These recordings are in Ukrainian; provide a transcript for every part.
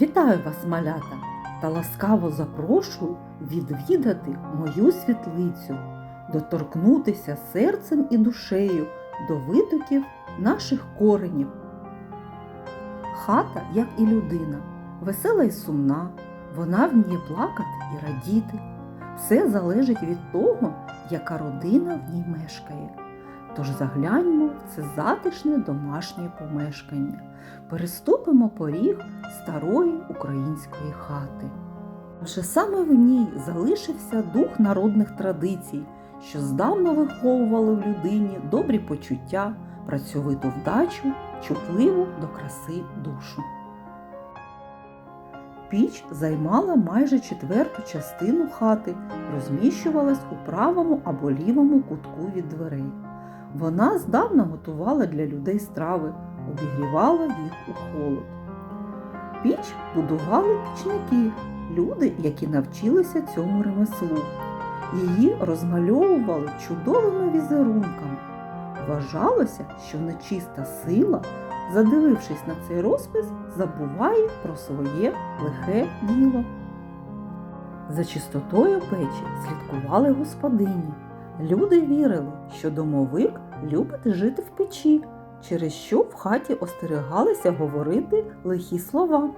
Вітаю вас, малята, та ласкаво запрошую відвідати мою світлицю, доторкнутися серцем і душею до витоків наших коренів. Хата, як і людина, весела і сумна, вона вміє плакати і радіти. Все залежить від того, яка родина в ній мешкає. Тож загляньмо в це затишне домашнє помешкання. Переступимо поріг старої української хати. Адже саме в ній залишився дух народних традицій, що здавна виховували в людині добрі почуття, працьовиту вдачу, чутливу до краси душу. Піч займала майже четверту частину хати, розміщувалась у правому або лівому кутку від дверей. Вона здавна готувала для людей страви, обігрівала їх у холод. Піч будували пічники, люди, які навчилися цьому ремеслу. Її розмальовували чудовими візерунками. Вважалося, що нечиста сила, задивившись на цей розпис, забуває про своє лихе діло. За чистотою печі слідкували господині. Люди вірили, що домовик любить жити в печі, через що в хаті остерігалися говорити лихі слова.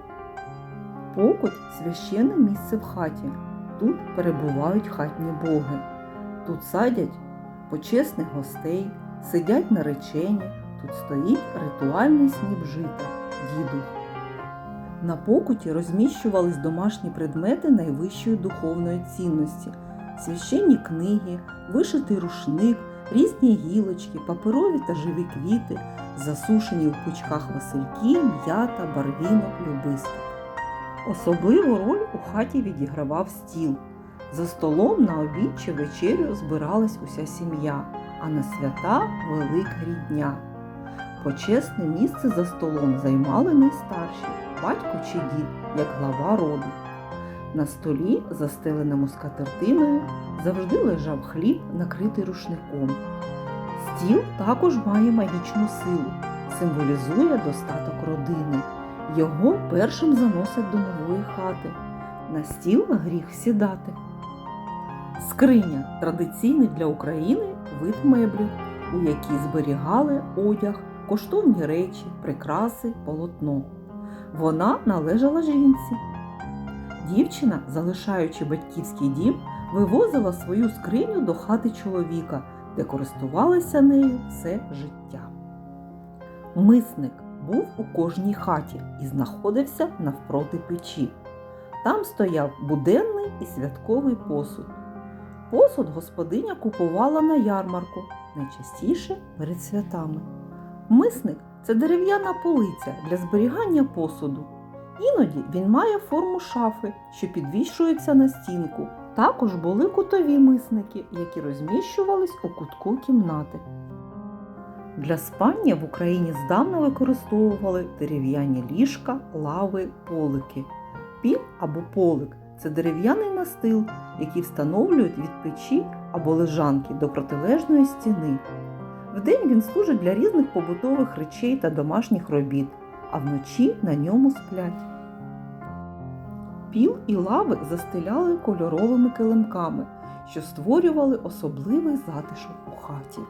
Покуть священне місце в хаті. Тут перебувають хатні боги. Тут садять почесних гостей, сидять наречені, тут стоїть ритуальний сніп жита, дідух. На покуті розміщувались домашні предмети найвищої духовної цінності, священні книги, вишитий рушник, різні гілочки, паперові та живі квіти, засушені в пучках васильки, м'ята, барвінок, любисток. Особливу роль у хаті відігравав стіл. За столом на обід чи вечерю збиралась уся сім'я, а на свята велика рідня. Почесне місце за столом займали найстарші батько чи дід, як глава роду. На столі, застеленому скатертиною, завжди лежав хліб, накритий рушником. Стіл також має магічну силу, символізує достаток родини. Його першим заносять до нової хати. На стіл гріх сідати. Скриня традиційний для України вид меблів, у якій зберігали одяг, коштовні речі, прикраси, полотно. Вона належала жінці. Дівчина, залишаючи батьківський дім, вивозила свою скриню до хати чоловіка, де користувалася нею все життя. Мисник був у кожній хаті і знаходився навпроти печі. Там стояв буденний і святковий посуд. Посуд господиня купувала на ярмарку, найчастіше перед святами. Мисник це дерев'яна полиця для зберігання посуду. Іноді він має форму шафи, що підвішується на стінку. Також були кутові мисники, які розміщувались у кутку кімнати. Для спання в Україні здавна використовували дерев'яні ліжка, лави, полики. Піл або полик це дерев'яний настил, який встановлюють від печі або лежанки до протилежної стіни. Вдень він служить для різних побутових речей та домашніх робіт, а вночі на ньому сплять. Піл і лави застеляли кольоровими килимками, що створювали особливий затишок у хаті.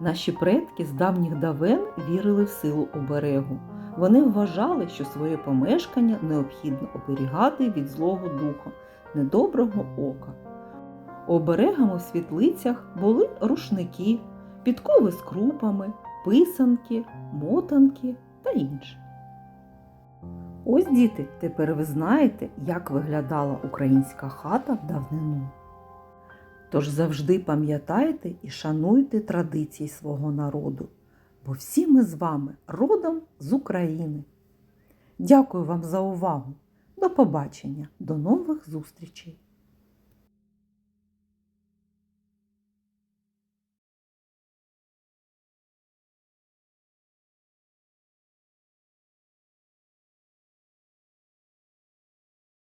Наші предки з давніх давен вірили в силу оберегу. Вони вважали, що своє помешкання необхідно оберігати від злого духа, недоброго ока. Оберегами в світлицях були рушники, підкови з крупами, писанки, мотанки та інше. Ось, діти, тепер ви знаєте, як виглядала українська хата в давнину. Тож завжди пам'ятайте і шануйте традиції свого народу, бо всі ми з вами родом з України. Дякую вам за увагу! До побачення, до нових зустрічей!